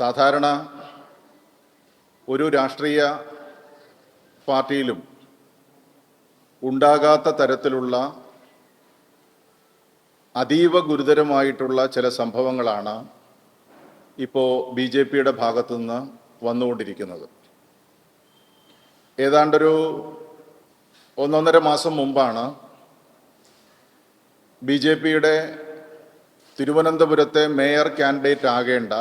സാധാരണ ഒരു രാഷ്ട്രീയ പാർട്ടിയിലും ഉണ്ടാകാത്ത തരത്തിലുള്ള അതീവ ഗുരുതരമായിട്ടുള്ള ചില സംഭവങ്ങളാണ് ഇപ്പോൾ ബി ജെ പിയുടെ ഭാഗത്തുനിന്ന് വന്നുകൊണ്ടിരിക്കുന്നത്. ഏതാണ്ടൊരു ഒന്നൊന്നര മാസം മുമ്പാണ് ബി ജെ പിയുടെ തിരുവനന്തപുരത്തെ മേയർ കാൻഡിഡേറ്റ് ആകേണ്ട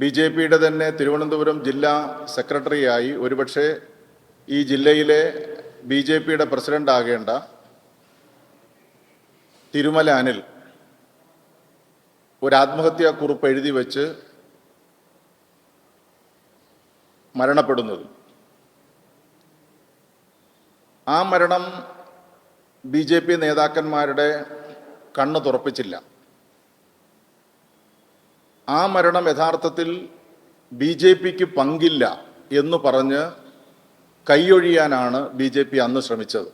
ബി ജെ പിയുടെ തന്നെ തിരുവനന്തപുരം ജില്ലാ സെക്രട്ടറിയായി ഒരുപക്ഷെ ഈ ജില്ലയിലെ ബി ജെ പിയുടെ പ്രസിഡന്റ് ആകേണ്ട തിരുമല അനിൽ ഒരു ആത്മഹത്യാ കുറിപ്പ് എഴുതി വെച്ച് മരണപ്പെടുന്നത്. ആ മരണം ബി ജെ പി നേതാക്കന്മാരുടെ കണ്ണ് തുറപ്പിച്ചില്ല. ആ മരണം യഥാർത്ഥത്തിൽ ബി ജെ പിക്ക് പങ്കില്ല എന്ന് പറഞ്ഞ് കൈയൊഴിയാനാണ് ബി ജെ പി അന്ന് ശ്രമിച്ചത്.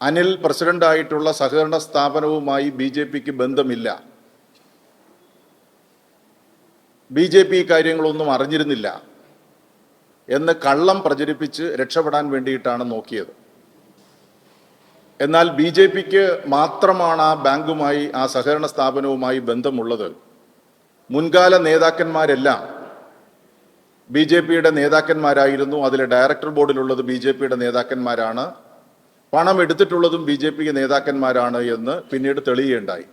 അനിൽ പ്രസിഡന്റായിട്ടുള്ള സഹകരണ സ്ഥാപനവുമായി ബി ജെ പിക്ക് ബന്ധമില്ല. ബി ജെ പി കാര്യങ്ങളൊന്നും അറിഞ്ഞിരുന്നില്ല എന്ന് കള്ളം പ്രചരിപ്പിച്ച് രക്ഷപ്പെടാൻ വേണ്ടിയിട്ടാണ് നോക്കിയത്. എന്നാൽ ബി ജെ പിക്ക് മാത്രമാണ് ആ ബാങ്കുമായി ആ സഹകരണ സ്ഥാപനവുമായി ബന്ധമുള്ളത്. മുൻകാല നേതാക്കന്മാരെല്ലാം ബി ജെ പിയുടെ നേതാക്കന്മാരായിരുന്നു. അതിലെ ഡയറക്ടർ ബോർഡിലുള്ളത് ബി ജെ പിയുടെ നേതാക്കന്മാരാണ്. പണം എടുത്തിട്ടുള്ളതും ബി ജെ പി നേതാക്കന്മാരാണ് എന്ന് പിന്നീട് തെളിയുകയുണ്ടായി.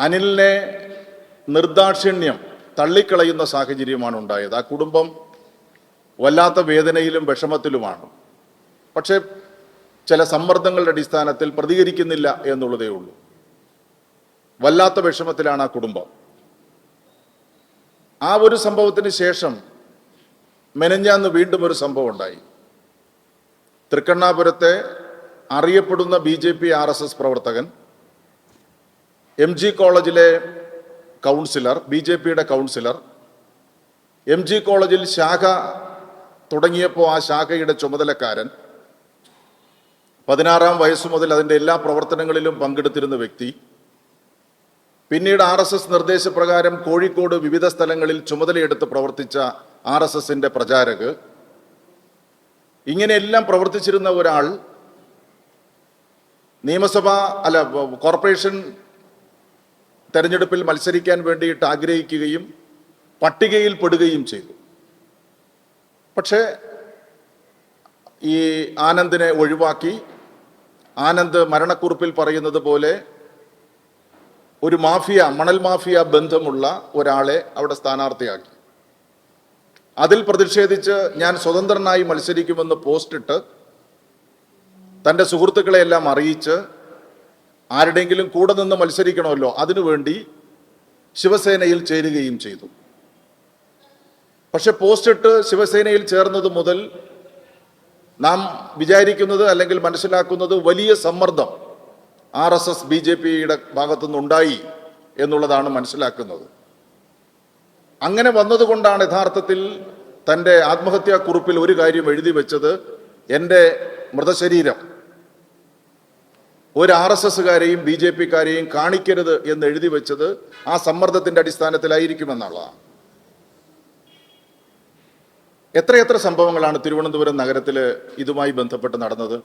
അനിലിനെ നിർദാക്ഷിണ്യം തള്ളിക്കളയുന്ന സാഹചര്യമാണ് ഉണ്ടായത് ആ കുടുംബം വല്ലാത്ത വേദനയിലും വിഷമത്തിലുമാണ്. പക്ഷേ ചില സമ്മർദ്ദങ്ങളുടെ അടിസ്ഥാനത്തിൽ പ്രതികരിക്കുന്നില്ല എന്നുള്ളതേ ഉള്ളൂ. വല്ലാത്ത വിഷമത്തിലാണ് ആ കുടുംബം. ആ ഒരു സംഭവത്തിന് ശേഷം മെനഞ്ഞാന്ന് വീണ്ടും ഒരു സംഭവം ഉണ്ടായി. തൃക്കണ്ണാപുരത്തെ അറിയപ്പെടുന്ന B J P R S S പ്രവർത്തകൻ എം ജി കോളേജിലെ കൗൺസിലർ ബി ജെ പിയുടെ കൗൺസിലർ എം ജി കോളേജിൽ ശാഖ തുടങ്ങിയപ്പോൾ ആ ശാഖയുടെ ചുമതലക്കാരൻ പതിനാറാം വയസ്സു മുതൽ അതിന്റെ എല്ലാ പ്രവർത്തനങ്ങളിലും പങ്കെടുത്തിരുന്ന വ്യക്തി പിന്നീട് ആർ എസ് എസ് നിർദ്ദേശപ്രകാരം കോഴിക്കോട് വിവിധ സ്ഥലങ്ങളിൽ ചുമതലയെടുത്ത് പ്രവർത്തിച്ച ആർ എസ് എസിന്റെ പ്രചാരക് ഇങ്ങനെയെല്ലാം പ്രവർത്തിച്ചിരുന്ന ഒരാൾ നിയമസഭ അല്ല കോർപ്പറേഷൻ തെരഞ്ഞെടുപ്പിൽ മത്സരിക്കാൻ വേണ്ടിയിട്ട് ആഗ്രഹിക്കുകയും പട്ടികയിൽ പെടുകയും ചെയ്തു. പക്ഷേ ഈ ആനന്ദിനെ ഒഴിവാക്കി ആനന്ദ് മരണക്കുറിപ്പിൽ പറയുന്നത് പോലെ ഒരു മാഫിയ മണൽ മാഫിയ ബന്ധമുള്ള ഒരാളെ അവിടെ സ്ഥാനാർത്ഥിയാക്കി. അതിൽ പ്രതിഷേധിച്ച് ഞാൻ സ്വതന്ത്രനായി മത്സരിക്കുമെന്ന് പോസ്റ്റിട്ട് തന്റെ സുഹൃത്തുക്കളെ എല്ലാം അറിയിച്ച് ആരുടെയെങ്കിലും കൂടെ നിന്ന് മത്സരിക്കണമല്ലോ അതിനുവേണ്ടി ശിവസേനയിൽ ചേരുകയും ചെയ്തു. പക്ഷെ പോസ്റ്റിട്ട് ശിവസേനയിൽ ചേർന്നത് മുതൽ നാം വിചാരിക്കുന്നത് അല്ലെങ്കിൽ മനസ്സിലാക്കുന്നത് വലിയ സമ്മർദ്ദം R S S B J പിയുടെ ഭാഗത്തുനിന്നുണ്ടായി എന്നുള്ളതാണ് മനസ്സിലാക്കുന്നത്. അങ്ങനെ വന്നതുകൊണ്ടാണ് യഥാർത്ഥത്തിൽ തന്റെ ആത്മഹത്യാ കുറിപ്പിൽ ഒരു കാര്യം എഴുതി വെച്ചത് എന്റെ മൃതശരീരം. ഒരു ആർ എസ് എസ്സുകാരെയും ബി ജെ പിക്കാരെയും കാണിക്കരുത് എന്ന് എഴുതി വെച്ചത് ആ സമ്മർദ്ദത്തിന്റെ അടിസ്ഥാനത്തിലായിരിക്കുമെന്നുള്ളതാണ്. എത്രയെത്ര സംഭവങ്ങളാണ് തിരുവനന്തപുരം നഗരത്തിൽ ഇതുമായി ബന്ധപ്പെട്ട് നടന്നത്?